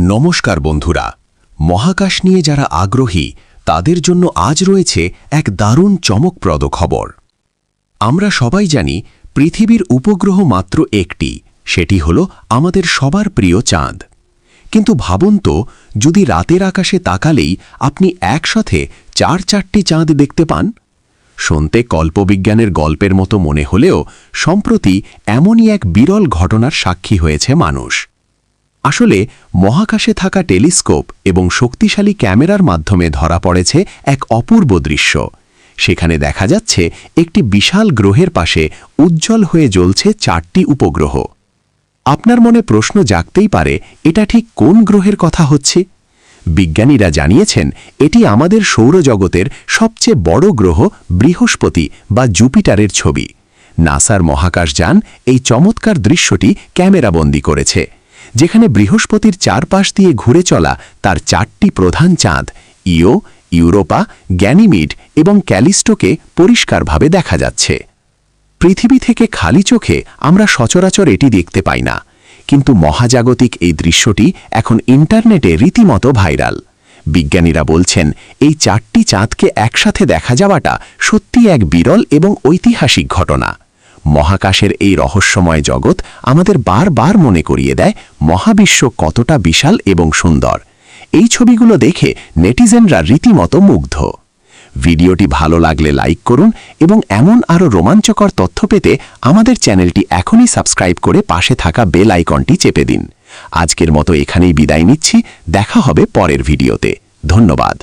নমস্কার বন্ধুরা। মহাকাশ নিয়ে যারা আগ্রহী, তাদের জন্য আজ রয়েছে এক দারুণ চমকপ্রদ খবর। আমরা সবাই জানি পৃথিবীর উপগ্রহ মাত্র একটি, সেটি হল আমাদের সবার প্রিয় চাঁদ। কিন্তু ভাবুন তো, যদি রাতের আকাশে তাকালেই আপনি একসাথে চার চারটি চাঁদ দেখতে পান? শুনতে কল্পবিজ্ঞানের গল্পের মতো মনে হলেও সম্প্রতি এমনই এক বিরল ঘটনার সাক্ষী হয়েছে মানুষ। আসলে মহাকাশে থাকা টেলিস্কোপ এবং শক্তিশালী ক্যামেরার মাধ্যমে ধরা পড়েছে এক অপূর্ব দৃশ্য। সেখানে দেখা যাচ্ছে একটি বিশাল গ্রহের পাশে উজ্জ্বল হয়ে জ্বলছে চারটি উপগ্রহ। আপনার মনে প্রশ্ন জাগতেই পারে, এটা ঠিক কোন গ্রহের কথা হচ্ছে? বিজ্ঞানীরা জানিয়েছেন, এটি আমাদের সৌরজগতের সবচেয়ে বড় গ্রহ বৃহস্পতি বা জুপিটারের ছবি। নাসার মহাকাশযান এই চমৎকার দৃশ্যটি ক্যামেরাবন্দি করেছে। যেখানে বৃহস্পতির চারপাশ দিয়ে ঘুরে চলা তার চারটি প্রধান চাঁদ, ইও, ইউরোপা, গ্যানিমিড এবং ক্যালিস্টোকে পরিষ্কারভাবে দেখা যাচ্ছে। পৃথিবী থেকে খালি চোখে আমরা সচরাচর এটি দেখতে পাই না, কিন্তু মহাজাগতিক এই দৃশ্যটি এখন ইন্টারনেটে রীতিমতো ভাইরাল। বিজ্ঞানীরা বলছেন, এই চারটি চাঁদকে একসাথে দেখা যাওয়াটা সত্যি এক বিরল এবং ঐতিহাসিক ঘটনা। মহাকাশের এই রহস্যময় জগৎ আমাদের বারবার মনে করিয়ে দেয় মহাবিশ্ব কতটা বিশাল এবং সুন্দর। এই ছবিগুলো দেখে নেটিজেনরা রীতিমতো মুগ্ধ। ভিডিওটি ভালো লাগলে লাইক করুন এবং এমন আরও রোমাঞ্চকর তথ্য পেতে আমাদের চ্যানেলটি এখনই সাবস্ক্রাইব করে পাশে থাকা বেল আইকনটি চেপে দিন। আজকের মতো এখানেই বিদায় নিচ্ছি। দেখা হবে পরের ভিডিওতে। ধন্যবাদ।